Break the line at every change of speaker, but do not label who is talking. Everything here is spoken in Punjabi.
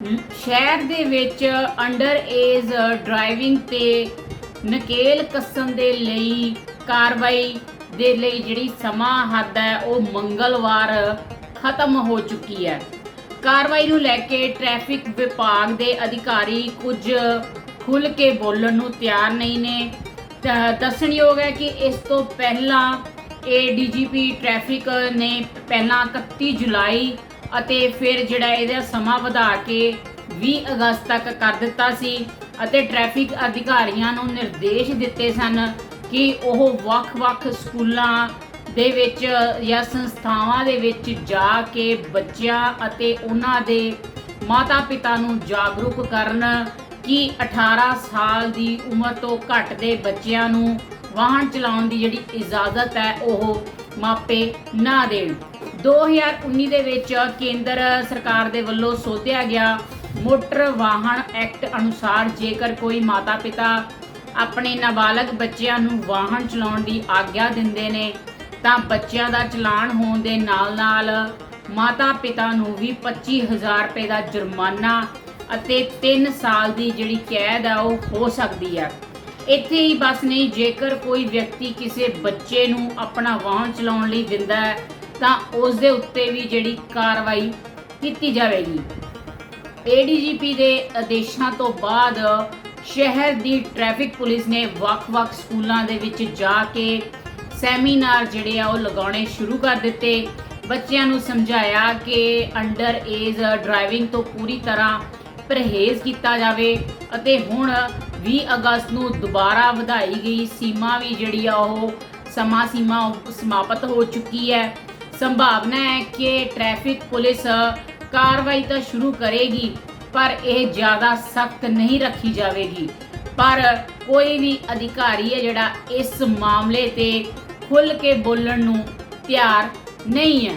ਸ਼ਹਿਰ ਦੇ ਵਿੱਚ ਅੰਡਰ ਏਜ ਡਰਾਈਵਿੰਗ ਤੇ ਨਕੇਲ ਕੱਸਣ ਦੇ ਲਈ ਕਾਰਵਾਈ ਦੇ ਲਈ ਜਿਹੜੀ ਸਮਾਂ ਹੱਦ ਹੈ, ਉਹ ਮੰਗਲਵਾਰ ਖਤਮ ਹੋ ਚੁੱਕੀ ਹੈ। ਕਾਰਵਾਈ ਨੂੰ ਲੈ ਕੇ ਟ੍ਰੈਫਿਕ ਵਿਭਾਗ ਦੇ ਅਧਿਕਾਰੀ ਕੁਝ ਖੁੱਲ ਕੇ ਬੋਲਣ ਨੂੰ ਤਿਆਰ ਨਹੀਂ ਨੇ। ਤਾਂ ਦੱਸਣਯੋਗ ਹੈ ਕਿ ਇਸ ਤੋਂ ਪਹਿਲਾਂ ਏਡੀਜੀਪੀ ਟ੍ਰੈਫਿਕ ਨੇ ਪਹਿਲਾਂ 31 ਜੁਲਾਈ ਅਤੇ ਫਿਰ ਜਿਹੜਾ ਇਹਦਾ ਸਮਾਂ ਵਧਾ ਕੇ 20 ਅਗਸਤ ਤੱਕ ਕਰ ਦਿੱਤਾ ਸੀ ਅਤੇ ਟ੍ਰੈਫਿਕ ਅਧਿਕਾਰੀਆਂ ਨੂੰ ਨਿਰਦੇਸ਼ ਦਿੱਤੇ ਸਨ ਕਿ ਉਹ ਵੱਖ-ਵੱਖ ਸਕੂਲਾਂ ਦੇ ਵਿੱਚ ਜਾਂ ਸੰਸਥਾਵਾਂ ਦੇ ਵਿੱਚ ਜਾ ਕੇ ਬੱਚਿਆਂ ਅਤੇ ਉਹਨਾਂ ਦੇ ਮਾਤਾ-ਪਿਤਾ ਨੂੰ ਜਾਗਰੂਕ ਕਰਨ ਕਿ 18 ਸਾਲ ਦੀ ਉਮਰ ਤੋਂ ਘੱਟ ਦੇ ਬੱਚਿਆਂ ਨੂੰ ਵਾਹਨ ਚਲਾਉਣ ਦੀ ਜਿਹੜੀ ਇਜਾਜ਼ਤ ਹੈ, ਉਹ ਮਾਪੇ ਨਾ ਦੇਣ। 2019 ਦੇ ਵਿੱਚ ਕੇਂਦਰ ਸਰਕਾਰ ਦੇ ਵੱਲੋਂ ਸੋਧਿਆ ਗਿਆ, ਮੋਟਰ ਵਾਹਨ ਐਕਟ ਅਨੁਸਾਰ ਜੇਕਰ ਕੋਈ ਮਾਤਾ-ਪਿਤਾ ਆਪਣੇ ਨਾਬਾਲਗ ਬੱਚਿਆਂ ਨੂੰ ਵਾਹਨ ਚਲਾਉਣ ਦੀ ਆਗਿਆ ਦਿੰਦੇ ਨੇ, ਤਾਂ ਬੱਚਿਆਂ ਦਾ ਚਲਾਨ ਹੋਣ ਦੇ ਨਾਲ-ਨਾਲ ਮਾਤਾ-ਪਿਤਾ ਨੂੰ ਵੀ 25000 ਰੁਪਏ ਦਾ ਜੁਰਮਾਨਾ ਅਤੇ 3 ਸਾਲ ਦੀ ਜਿਹੜੀ ਕੈਦ ਆ, ਉਹ ਹੋ ਸਕਦੀ ਹੈ ਇੱਥੇ ਹੀ ਬਸ ਨਹੀਂ, ਜੇਕਰ ਕੋਈ ਵਿਅਕਤੀ ਕਿਸੇ ਬੱਚੇ ਨੂੰ ਆਪਣਾ ਵਾਹਨ ਚਲਾਉਣ ਲਈ ਦਿੰਦਾ ਹੈ, ਤਾਂ ਉਸ ਦੇ ਉੱਤੇ ਵੀ ਜਿਹੜੀ ਕਾਰਵਾਈ ਕੀਤੀ ਜਾਵੇਗੀ। ਏਡੀਜੀਪੀ ਦੇ ਆਦੇਸ਼ਾਂ ਤੋਂ ਬਾਅਦ ਸ਼ਹਿਰ ਦੀ ਟ੍ਰੈਫਿਕ ਪੁਲਿਸ ਨੇ ਵੱਖ-ਵੱਖ ਸਕੂਲਾਂ ਦੇ ਵਿੱਚ ਜਾ ਕੇ ਸੈਮੀਨਾਰ ਜਿਹੜੇ ਆ ਉਹ ਲਗਾਉਣੇ ਸ਼ੁਰੂ ਕਰ ਦਿੱਤੇ। ਬੱਚਿਆਂ ਨੂੰ ਸਮਝਾਇਆ ਕਿ ਅੰਡਰ ਏਜ ਡਰਾਈਵਿੰਗ ਤੋਂ ਪੂਰੀ ਤਰ੍ਹਾਂ ਪਰਹੇਜ਼ ਕੀਤਾ ਜਾਵੇ ਅਤੇ ਹੁਣ 20 ਅਗਸਤ ਨੂੰ ਦੁਬਾਰਾ ਵਧਾਈ ਗਈ ਸੀਮਾ ਵੀ ਜਿਹੜੀ ਆ ਉਹ ਸਮਾਂ ਸੀਮਾ ਸਮਾਪਤ ਹੋ ਚੁੱਕੀ ਹੈ। ਸੰਭਾਵਨਾ ਹੈ ਕਿ ਟ੍ਰੈਫਿਕ ਪੁਲਿਸ ਕਾਰਵਾਈ ਤਾਂ ਸ਼ੁਰੂ ਕਰੇਗੀ, ਪਰ ਇਹ ਜ਼ਿਆਦਾ ਸਖਤ ਨਹੀਂ ਰੱਖੀ ਜਾਵੇਗੀ। ਪਰ ਕੋਈ ਵੀ ਅਧਿਕਾਰੀ ਹੈ ਜਿਹੜਾ ਇਸ ਮਾਮਲੇ ਤੇ ਖੁੱਲ ਕੇ ਬੋਲਣ ਨੂੰ ਤਿਆਰ ਨਹੀਂ ਹੈ।